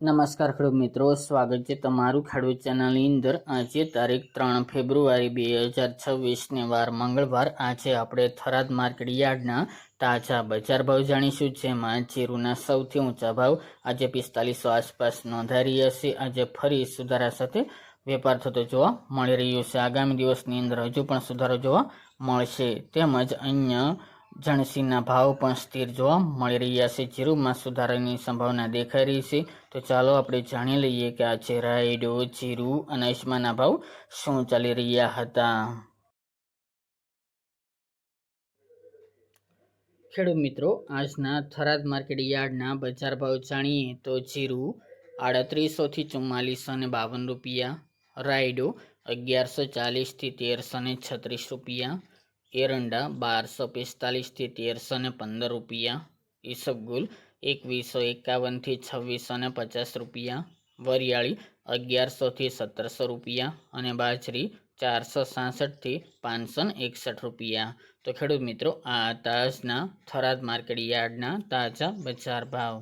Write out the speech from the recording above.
નમસ્કાર ખેડૂત મિત્રો, સ્વાગત છે તમારું ખેડૂત ચેનલની અંદર. આજે તારીખ ત્રણ ફેબ્રુઆરી બે હજાર છવ્વીસને વાર મંગળવાર. આજે આપણે થરાદ માર્કેટ યાર્ડના તાજા બજાર ભાવ જાણીશું, જેમાં જીરુના સૌથી ઊંચા ભાવ આજે પિસ્તાલીસો આસપાસ નોંધાઈ રહ્યા છે. આજે ફરી સુધારા સાથે વેપાર થતો જોવા મળી રહ્યો છે. આગામી દિવસની અંદર હજુ પણ સુધારો જોવા મળશે. તેમજ અહીંયા જણસીના ભાવ પણ સ્થિર જોવા મળી રહ્યા છે. જીરુમાં સુધારાની સંભાવના દેખાઈ રહી છે. તો ચાલો આપણે જાણી લઈએ કે આ છે રાયડો, જીરુ અને અજમાના ભાવ શું ચાલી રહ્યા હતા. ખેડૂત મિત્રો, આજના થરાદ માર્કેટ યાર્ડના બજાર ભાવ જાણીએ તો જીરુ આડત્રીસોથી ચુમ્માલીસો ને બાવન રૂપિયા, રાયડો અગિયારસો ચાલીસથી તેરસો ને છત્રીસ રૂપિયા એરંડા બારસો પિસ્તાલીસથી તેરસો ને પંદર રૂપિયા ઈસબગુલ એકવીસો એકાવનથી છવ્વીસો ને પચાસ રૂપિયા, વરિયાળી અગિયારસોથી સત્તરસો રૂપિયા અને બાજરી ચારસો સાસઠથી પાંચસો એકસઠ રૂપિયા. તો ખેડૂત મિત્રો, આ તાજના થરાદ માર્કેટ યાર્ડના તાજા બજાર ભાવ.